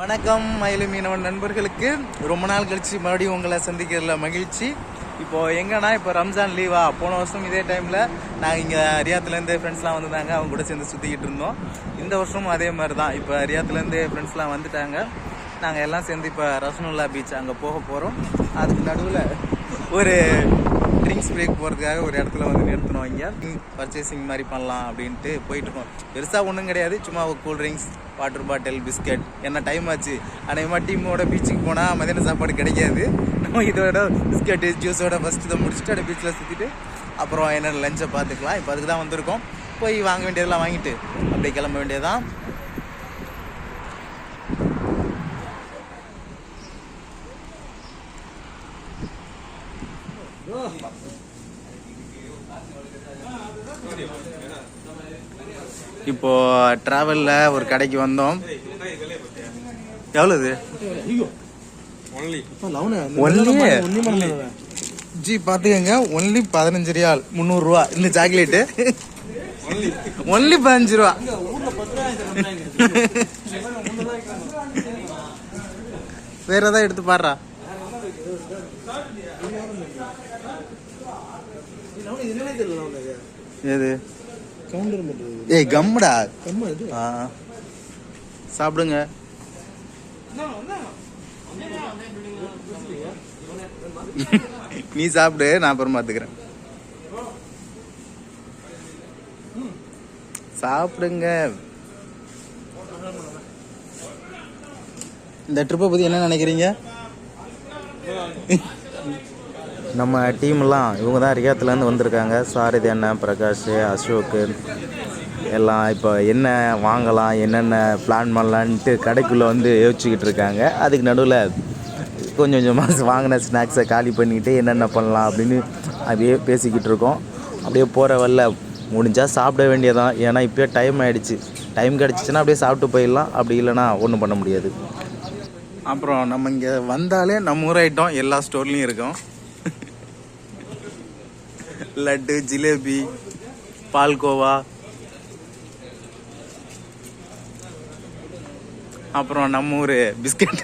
வணக்கம் மயிலு மீனவன் நண்பர்களுக்கு. ரொம்ப நாள் கழிச்சு மறுபடியும் உங்களை சந்திக்கிறதுல மகிழ்ச்சி. இப்போ எங்கன்னா இப்போ ரம்ஜான் லீவா போன வருஷம் இதே டைம்ல நாங்கள் இங்கே ரியாத்துலேருந்து ஃப்ரெண்ட்ஸ்லாம் வந்திருந்தாங்க அவங்க கூட சேர்ந்து சுற்றிக்கிட்டு இருந்தோம். இந்த வருஷமும் அதே மாதிரி தான் இப்போ ரியாத்துலேருந்து ஃப்ரெண்ட்ஸ்லாம் வந்துட்டாங்க. நாங்கள் எல்லாம் சேர்ந்து இப்போ ரசனுல்லா பீச் அங்கே போக போகிறோம் அதுக்கு நடுவில் ஒரு ட்ரிங்க்ஸ் பிரேக் போகிறதுக்காக ஒரு இடத்துல வந்து நிறுத்தினோம் இங்கே. பர்ச்சேசிங் மாதிரி பண்ணலாம் அப்படின்ட்டு போயிட்டு இருக்கோம் பெருசாக ஒன்றும் கிடையாது. சும்மா ஒரு cool drinks water bottle biscuit என்ன டைம் ஆச்சு? அநேகமாக டீமோட பீச்சுக்கு போனால் மதியான சாப்பாடு கிடைக்காது. நம்ம இதோட பிஸ்கட்டு ஜூஸோட ஃபஸ்ட்டு இதை முடிச்சுட்டு அப்படியே பீச்சில் சுற்றிட்டு அப்புறம் என்னென்ன லஞ்சை பார்த்துக்கலாம். இப்போ அதுக்கு தான் வந்திருக்கோம். போய் வாங்க வேண்டியதெல்லாம் வாங்கிட்டு அப்படியே கிளம்ப வேண்டியதான் இப்போ டிராவல்ல ஒரு கடைக்கு வந்தோம். எவ்வளவு ஒன்லி ஜி பாத்துக்கங்க ஒன்லி பதினஞ்சு ரியால் முந்நூறு ரூபா. இந்த சாக்லேட்டு ஒன்லி பதினஞ்சு ரூபா. வேற ஏதாவது எடுத்து பாடுறா. எது ஏய் கம்முடா. ஆ. சாப்பிடுங்க. நீ சாப்பிடு நான் அப்புறம் பார்த்துக்கிறேன் சாப்பிடுங்க. இந்த ட்ரிப்பை பற்றி என்ன நினைக்கிறீங்க? நம்ம டீம்லாம் இவங்க தான் ரியாத்துலேருந்து வந்திருக்காங்க. சாரதி அண்ணன் பிரகாஷ் அசோக்கு எல்லாம் இப்போ என்ன வாங்கலாம் என்னென்ன பிளான் பண்ணலான்ட்டு கடைக்குள்ளே வந்து யோசிச்சுக்கிட்டு இருக்காங்க. அதுக்கு நடுவில் கொஞ்சம் கொஞ்சமாக வாங்கின ஸ்நாக்ஸை காலி பண்ணிக்கிட்டு என்னென்ன பண்ணலாம் அப்படின்னு அப்படியே பேசிக்கிட்டு இருக்கோம். அப்படியே போகிற வரல முடிஞ்சால் சாப்பிட வேண்டியதான் ஏன்னா இப்போயே டைம் ஆகிடுச்சு டைம் கிடச்சிச்சின்னா அப்படியே சாப்பிட்டு போயிடலாம். அப்படி இல்லைனா ஒன்றும் பண்ண முடியாது. அப்புறம் நம்ம இங்கே வந்தாலே நம்ம ஊர் ஐட்டம் எல்லா ஸ்டோர்லேயும் இருக்கும். லட்டு ஜிலேபி பால்கோவா அப்புறம் நம்ம ஊர் பிஸ்கட்.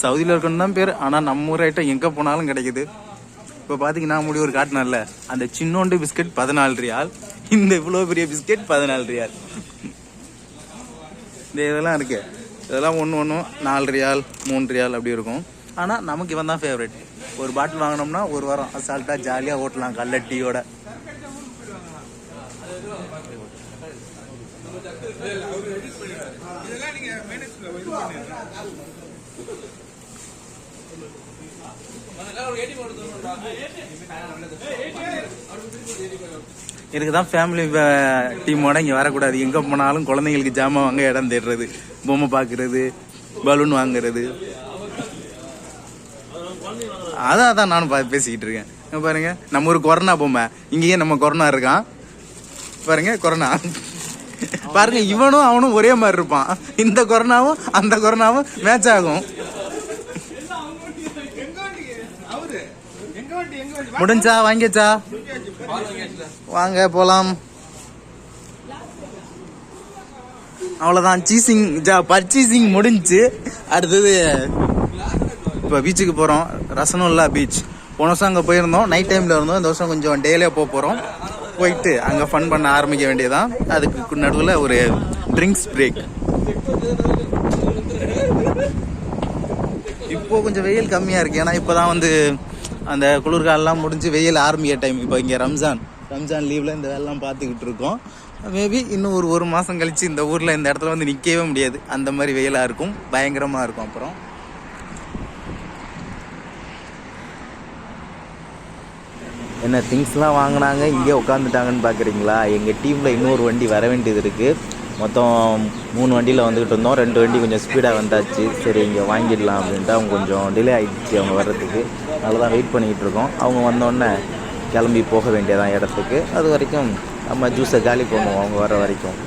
சவுதியில் இருக்கணும் தான் பேர் ஆனால் நம்ம ஊர் ஐட்டம் எங்கே போனாலும் கிடைக்குது. இப்போ பார்த்தீங்கன்னா முடி ஒரு காட்டினால அந்த சின்னோண்டு பிஸ்கட் பதினாலு ரியால் இந்த இவ்வளோ பெரிய பிஸ்கட் பதினாலு ரியால். இந்த இதெல்லாம் இருக்கு. இதெல்லாம் ஒன்று ஒன்றும் நாலு ரியால் மூணு ரியால் அப்படி இருக்கும். ஆனால் நமக்கு இவன் தான் ஃபேவரெட் ஒரு பாட்டில் வாங்கினோம்னா ஒரு வாரம் அசால்ட்டாக ஜாலியாக ஓட்டலாம் கல்ல டீயோட எனக்கு தான் ஃபேமிலி டீமோட இங்கே வரக்கூடாது. எங்கே போனாலும் குழந்தைங்களுக்கு ஜாமான் வாங்க இடம் தேடுறது பொம்மை பார்க்கறது பலூன் வாங்குறது. அதான் அதான் நானும் பா பேசிக்கிட்டு இருக்கேன். பாருங்க நம்ம ஒரு கொரோனா பொம்மை. இங்கேயே நம்ம கொரோனா இருக்கான். பாருங்க கொரோனா. பாருங்க இவனும் அவனும் ஒரே மாதிரி இருப்பான். இந்த கொரோனாவும் அந்த கொரோனாவும் மேட்ச் ஆகும். முடிஞ்சா வாங்கிச்சா வாங்க போலாம். அவ்வளோதான் சீசிங் பர்ச்சேசிங் முடிஞ்சு. அடுத்தது இப்போ பீச்சுக்கு போகிறோம் ரசனுல்லா பீச் போன வருஷம் அங்கே போயிருந்தோம். நைட் டைமில் இருந்தோம். இந்த வருஷம் கொஞ்சம் டெய்லியாக போக போகிறோம் போயிட்டு அங்கே ஃபன் பண்ண ஆரம்பிக்க வேண்டியதான் அதுக்கு நடுவில் ஒரு ட்ரிங்க்ஸ் பிரேக் இப்போ கொஞ்சம் வெயில் கம்மியாக இருக்குது ஏன்னா இப்போ தான் வந்து அந்த குளிர்காலம்லாம் முடிஞ்சு வெயில் ஆரம்பிக்க டைம் இப்போ இங்கே ரம்ஜான். ரம்ஜான் லீவில் இந்த வேலைலாம் பார்த்துக்கிட்டு இருக்கோம். மேபி இன்னும் ஒரு ஒரு மாதம் கழிச்சு இந்த ஊரில் இந்த இடத்துல வந்து நிற்கவே முடியாது. அந்த மாதிரி வெயிலாக இருக்கும். பயங்கரமாக இருக்கும் அப்புறம். என்ன திங்ஸ்லாம் வாங்கினாங்க இங்கே உட்காந்துட்டாங்கன்னு பார்க்குறீங்களா? எங்கள் டீமில் இன்னொரு வண்டி வர வேண்டியது இருக்குது மொத்தம் மூணு வண்டியில் வந்துக்கிட்டு இருந்தோம். ரெண்டு வண்டி கொஞ்சம் ஸ்பீடாக வந்தாச்சு. சரி இங்கே வாங்கிடலாம் அப்படின்ட்டு அவங்க கொஞ்சம் டிலே ஆகிடுச்சு அவங்க வர்றதுக்கு. நல்லா தான் வெயிட் பண்ணிக்கிட்டு இருக்கோம். அவங்க வந்தோடனே கிளம்பி போக வேண்டியதான் இடத்துக்கு. அது வரைக்கும் நம்ம ஜூஸை காலி பண்ணுவோம் அவங்க வர வரைக்கும்.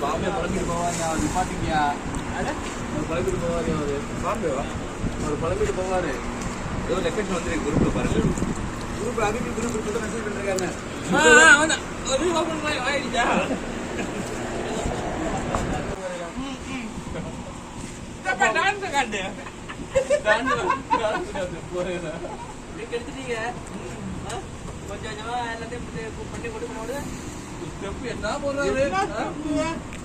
பாம்பே பழம்பிட்டு போவாரு அவர் நிப்பாட்டிங்கயா அவர் பழம்பிட்டு போவாரு அவரு பாம்பேவா அவர் பழம்பிட்டு போவாரு. ஏதோ ஒரு எஃபெக்ட் வந்து குரூப்ல பாருங்க. குரூப் அபிபி குரூப் மெசேஜ் பண்ணிருக்காங்க என்ன மனுஷன் அவரே போயிட்டு இந்த மாதிரி பண்ணிட்டு எனக்குன்னா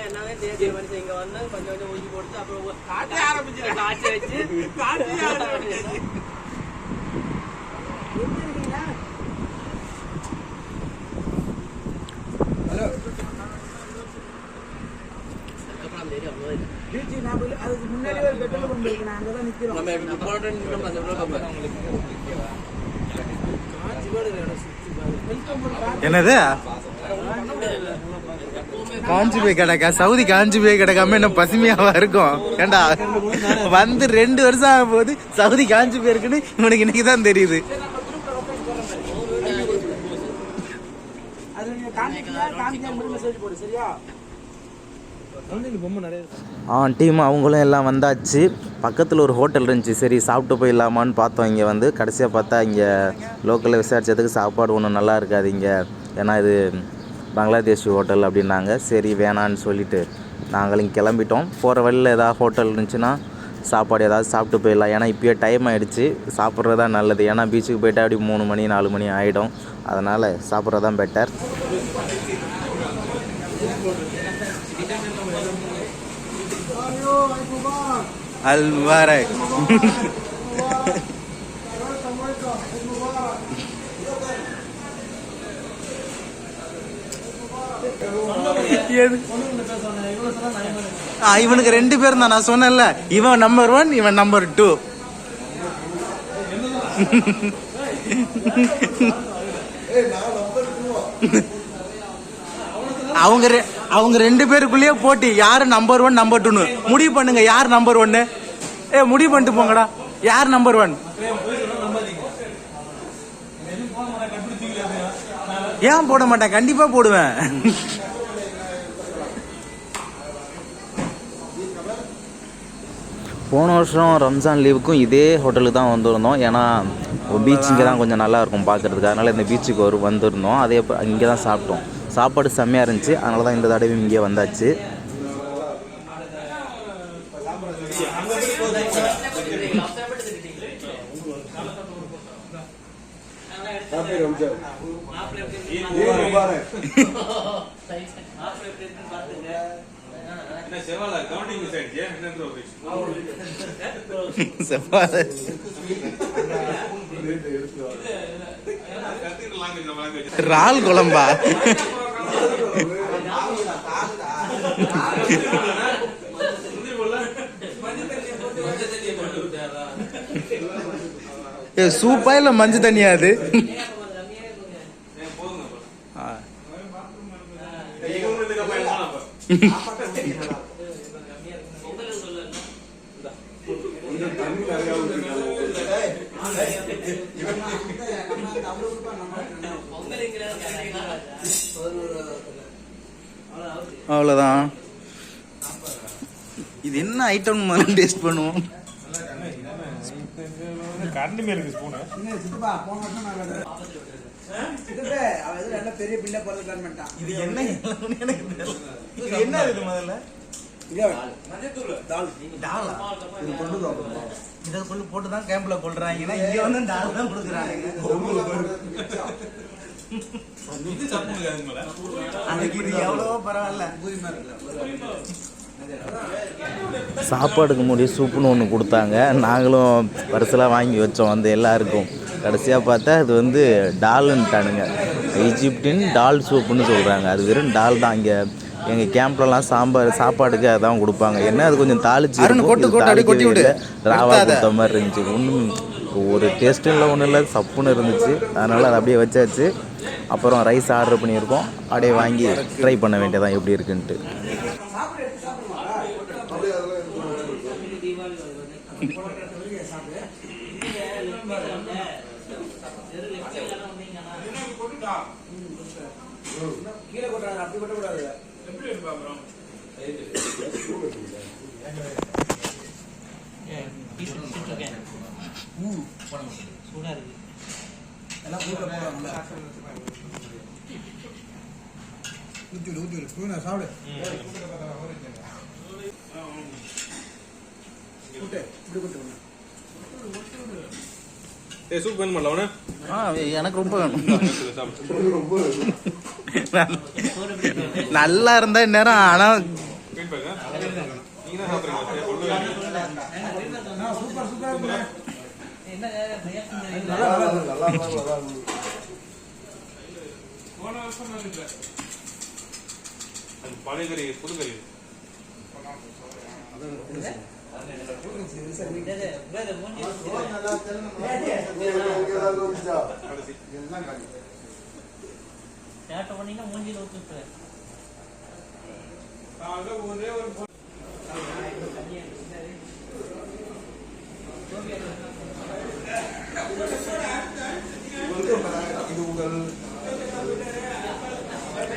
என்னவே தேசிய மனுஷன் இங்க வந்து கொஞ்சம் கொஞ்சம் ஊசி போட்டு அப்புறம் காட்டி ஆரம்பிச்சு காய்ச்சி வச்சு காட்டி ஆரம்பிச்சு ஹலோ. அதுக்கு முன்னாடி ஒரு பெட்ரோல் பம்ப் இருக்கு நான் அங்கதான் நிக்கிறோம். நம்ம இப்படி போட்டு நம்ம அந்த உள்ள கப்பல் என்னது? காஞ்சி போய் கிடக்கா? சவுதி காஞ்சி போய் கிடக்காம இன்னும் பசுமையாவா இருக்கும். ஏண்டா? வந்து ரெண்டு வருஷம் ஆகும் போது சவுதி காஞ்சி போயிருக்குன்னு இவனுக்கு இன்னைக்கு தான் தெரியுது. அது ஆ டீம் அவங்களும் எல்லாம் வந்தாச்சு. பக்கத்தில் ஒரு ஹோட்டல் இருந்துச்சு. சரி சாப்பிட்டு போயிடலாமான்னு பார்த்தோம் இங்கே வந்து. கடைசியாக பார்த்தா இங்கே லோக்கலில் விசாரிச்சதுக்கு சாப்பாடு ஒன்றும் நல்லா இருக்காது இங்கே. ஏன்னா இது பங்களாதேஷ் ஹோட்டல் அப்படின்னாங்க. சரி வேணான்னு சொல்லிட்டு நாங்களும் கிளம்பிட்டோம். போகிற வழியில் ஏதாவது ஹோட்டல் இருந்துச்சுன்னா சாப்பாடு ஏதாவது சாப்பிட்டு போயிடலாம். ஏன்னா இப்போயே டைம் ஆகிடுச்சு சாப்பிட்றது தான் நல்லது. ஏன்னா பீச்சுக்கு போயிட்டா அப்படி மூணு மணி நாலு மணி ஆகிடும் அதனால் சாப்பிட்றது தான் பெட்டர் அல் முபாரக் இவனுக்கு ரெண்டு பேரும் தான். நான் சொன்னேன்ல இவன் நம்பர் ஒன் இவன் நம்பர் டூ ரெ- அவங்க அவங்க ரெண்டு பேருக்குள்ளேயே போட்டி. யார் நம்பர் ஒன் நம்பர் டூன்னு முடிவு பண்ணுங்க யார் நம்பர் ஒன்னு ஏ முடிவு பண்ணிட்டு போங்கடா. யார் நம்பர் ஒன் ஏன் போட மாட்டேன்? கண்டிப்பா போடுவேன். போன வருஷம் ரம்ஜான் லீவுக்கும் இதே ஹோட்டலுக்கு தான் வந்திருந்தோம். ஏன்னா பீச் இங்கே தான் கொஞ்சம் நல்லா இருக்கும் பார்க்கறதுக்கு. அதனால இந்த பீச்சுக்கு ஒரு வந்திருந்தோம். அதே இங்கே தான் சாப்பிட்டோம். சாப்பாடு செம்மையாக இருந்துச்சு. அதனால தான் இந்த தடவையும் இங்கே வந்தாச்சு. செவ்வாழை இறால் குழம்பா? ஏ சூப்பா இல்ல மஞ்சள் தண்ணியா அது? ஆ. அவ்வளோதான் இது என்ன ஐட்டம் டேஸ்ட் பண்ணுவோம் பெரிய பண்ணிட்டான் இது என்ன? எனக்கு தெரியல. இது என்ன இது முதல்ல? இதே தால் டாலா இது கொண்டு இதை கொண்டு போட்டு தான் கேம்ப்ல கொள்றாங்கன்னா இங்க வந்து டால் தான் கொடுக்குறாங்க. அதுக்கு இது எவ்வளவோ பரவாயில்ல. சாப்பாடுக்கு முடி சூப்புன்னு ஒன்று கொடுத்தாங்க. நாங்களும் பரிசலாக வாங்கி வச்சோம். வந்து எல்லாருக்கும். கடைசியாக பார்த்தா அது வந்து டால்ன்ட்டானுங்க ஈஜிப்டின் டால் சூப்புன்னு சொல்கிறாங்க அது வெறும் டால் தான். இங்கே எங்கள் கேம்ப்லலாம் சாம்பார் சாப்பாடுக்கு அதான் கொடுப்பாங்க. என்ன அது கொஞ்சம் தாளிச்சு. ராவா கொடுத்த மாதிரி இருந்துச்சு. ஒன்றும் ஒரு டேஸ்ட்டும் இல்லை ஒன்றும் இல்லை. சப்புன்னு இருந்துச்சு. அதனால் அதை அப்படியே வச்சாச்சு. அப்புறம் ரைஸ் ஆர்டர் பண்ணியிருக்கோம். அப்படியே வாங்கி ட்ரை பண்ண வேண்டியதான் எப்படி இருக்குன்ட்டு. கீழே அப்படி கொட்டக்கூடாது சூடா இருக்கு. எல்லாம் கூட்ட போறாங்கல்ல ஊத்தி விடு ஊத்தி விடு பூனை சாப்பிடு. ஏய் சூப் வேணுமா அவனே எனக்கு ரொம்ப வேணும். நல்லா இருந்தா இந்நேரம் ஆனா நல்லா நல்லா இருக்கு, நல்லா இருக்கு, நல்லா பழைய கறி புது கறி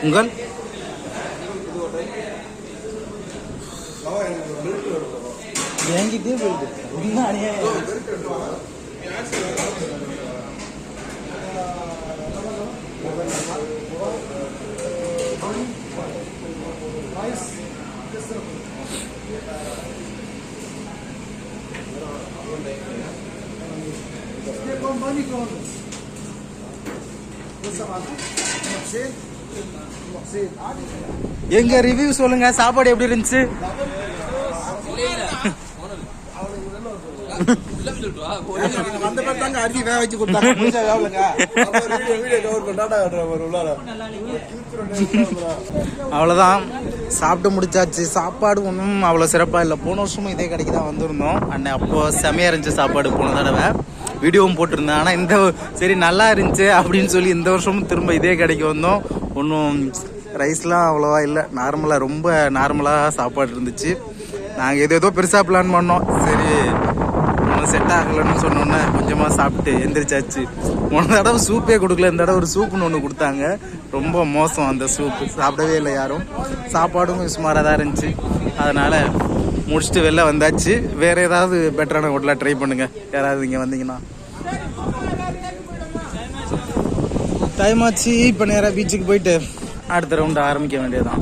உங்கள் என்கிட்டே போயிட்டு ரொம்ப அநியாயம் Company con. Cosa va? Non c'è? எங்க ரிவ்யூ சொல்லுங்க? சாப்பாடு எப்படி இருந்துச்சு? அரிசி வேக வச்சு அவ்வளோதான் சாப்பிட்டு முடிச்சாச்சு. சாப்பாடு ஒன்றும் அவ்வளோ சிறப்பாக இல்லை. போன வருஷமும் இதே கடைக்கு தான் வந்திருந்தோம். அண்ணன் அப்போ செமையாக இருந்துச்சு சாப்பாடு போன தடவை. வீடியோவும் போட்டிருந்தேன். ஆனால் இந்த சரி நல்லா இருந்துச்சு அப்படின்னு சொல்லி இந்த வருஷமும் திரும்ப இதே கடைக்கு வந்தோம். ஒன்றும் ரைஸ்லாம் அவ்வளோவா இல்லை. நார்மலாக ரொம்ப நார்மலாக சாப்பாடு இருந்துச்சு. நாங்கள் எது ஏதோ பெருசாக பிளான் பண்ணோம். சரி ஒன்றும் செட் ஆகலைன்னு சொன்னோன்னே கொஞ்சமாக சாப்பிட்டு எந்திரிச்சாச்சு. போன தடவை சூப்பே கொடுக்கல. இந்த தடவை ஒரு சூப்புன்னு ஒன்று கொடுத்தாங்க. ரொம்ப மோசம் அந்த சூப்பு சாப்பிடவே இல்லை யாரும். சாப்பாடும் சுமாராக தான் இருந்துச்சு. அதனால் முடிச்சுட்டு வெளில வந்தாச்சு. வேறு ஏதாவது பெட்டரான ஹோட்டலாக ட்ரை பண்ணுங்கள் யாராவது இங்கே வந்தீங்கன்னா. டைம் ஆச்சு இப்போ நேராக பீச்சுக்கு போயிட்டு அடுத்த ரவுண்டு ஆரம்பிக்க வேண்டியதுதான்.